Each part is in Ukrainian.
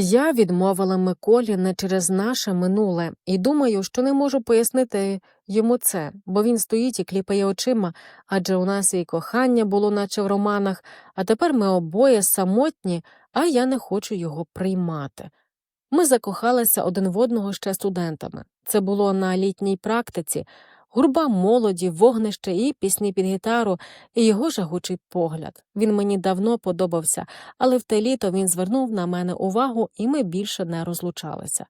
Я відмовила Миколі не через наше минуле і думаю, що не можу пояснити йому це, бо він стоїть і кліпає очима, адже у нас і кохання було, наче в романах, а тепер ми обоє самотні, а я не хочу його приймати. Ми закохалися один в одного ще студентами. Це було на літній практиці, гурба молоді, вогнище і пісні під гітару, і його жагучий погляд. Він мені давно подобався, але в те літо він звернув на мене увагу, і ми більше не розлучалися.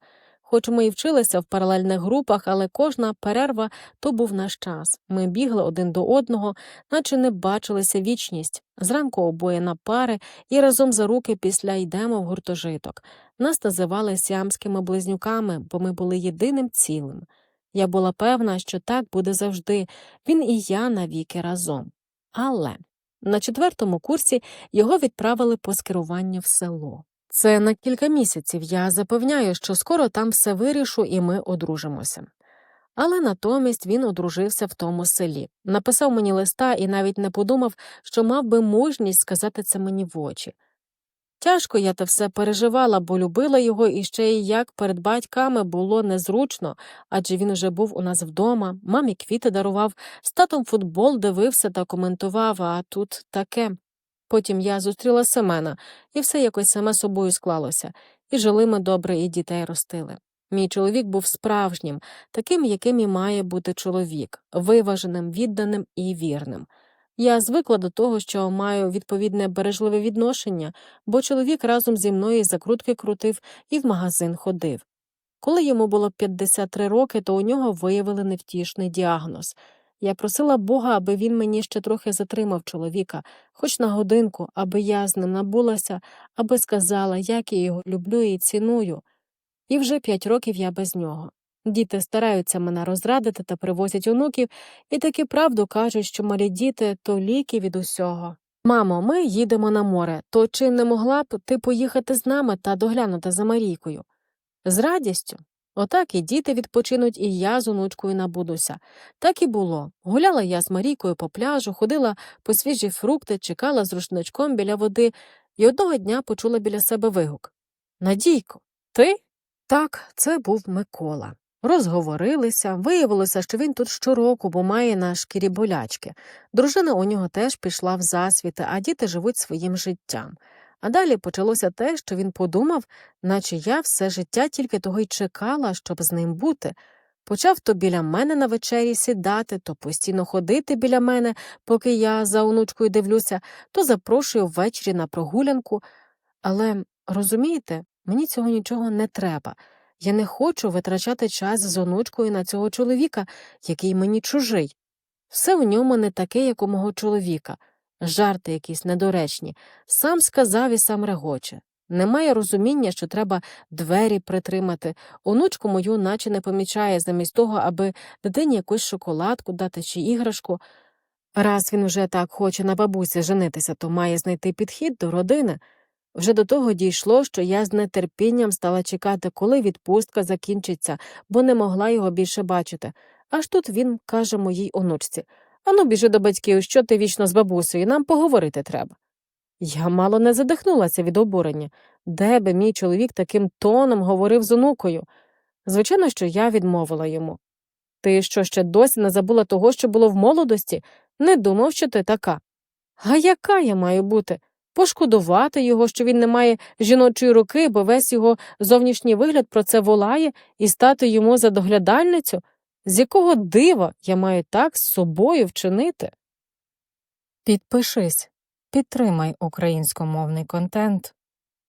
Хоч ми і вчилися в паралельних групах, але кожна перерва то був наш час. Ми бігли один до одного, наче не бачилися вічність. Зранку обоє на пари і разом за руки після йдемо в гуртожиток. Нас називали сіамськими близнюками, бо ми були єдиним цілим. Я була певна, що так буде завжди, він і я навіки разом. Але на четвертому курсі його відправили по скеруванню в село. Це на кілька місяців я запевняю, що скоро там все вирішу і ми одружимося. Але натомість він одружився в тому селі, написав мені листа і навіть не подумав, що мав би мужність сказати це мені в очі. Тяжко я те все переживала, бо любила його і ще й як перед батьками було незручно, адже він уже був у нас вдома, мамі квіти дарував, з татом футбол дивився та коментував, а тут таке. Потім я зустріла Семена, і все якось саме собою склалося, і жили ми добре, і дітей ростили. Мій чоловік був справжнім, таким, яким і має бути чоловік, виваженим, відданим і вірним. Я звикла до того, що маю відповідне бережливе відношення, бо чоловік разом зі мною закрутки крутив і в магазин ходив. Коли йому було 53 роки, то у нього виявили невтішний діагноз. Я просила Бога, аби він мені ще трохи затримав чоловіка, хоч на годинку, аби я з ним набулася, аби сказала, як я його люблю і ціную. І вже п'ять років я без нього. Діти стараються мене розрадити та привозять онуків, і таки правду кажуть, що малі діти то ліки від усього. Мамо, ми їдемо на море, то чи не могла б ти поїхати з нами та доглянути за Марійкою? З радістю. Отак і діти відпочинуть, і я з онучкою набудуся. Так і було. Гуляла я з Марійкою по пляжу, ходила по свіжі фрукти, чекала з рушничком біля води, і одного дня почула біля себе вигук Надійко, ти? Так, це був Микола. Розговорилися, виявилося, що він тут щороку, бо має на шкірі болячки. Дружина у нього теж пішла в засвіти, а діти живуть своїм життям. А далі почалося те, що він подумав, наче я все життя тільки того й чекала, щоб з ним бути. Почав то біля мене на вечері сідати, то постійно ходити біля мене, поки я за онучкою дивлюся, то запрошую ввечері на прогулянку. Але, розумієте, мені цього нічого не треба. Я не хочу витрачати час з онучкою на цього чоловіка, який мені чужий. Все в ньому не таке, як у мого чоловіка, жарти якісь недоречні, сам сказав і сам регоче. Немає розуміння, що треба двері притримати, онучку мою наче не помічає, замість того, аби дитині якусь шоколадку дати чи іграшку. Раз він вже так хоче на бабусі женитися, то має знайти підхід до родини. Вже до того дійшло, що я з нетерпінням стала чекати, коли відпустка закінчиться, бо не могла його більше бачити. Аж тут він каже моїй онучці Ану, біжи до батьків, що ти вічно з бабусею, нам поговорити треба. Я мало не задихнулася від обурення. Де би мій чоловік таким тоном говорив з онукою? Звичайно, що я відмовила йому. Ти що ще досі не забула того, що було в молодості? Не думав, що ти така. А яка я маю бути? Пошкодувати його, що він не має жіночої руки, бо весь його зовнішній вигляд про це волає, і стати йому за доглядальницю? З якого дива я маю так з собою вчинити? Підпишись, підтримай українськомовний контент.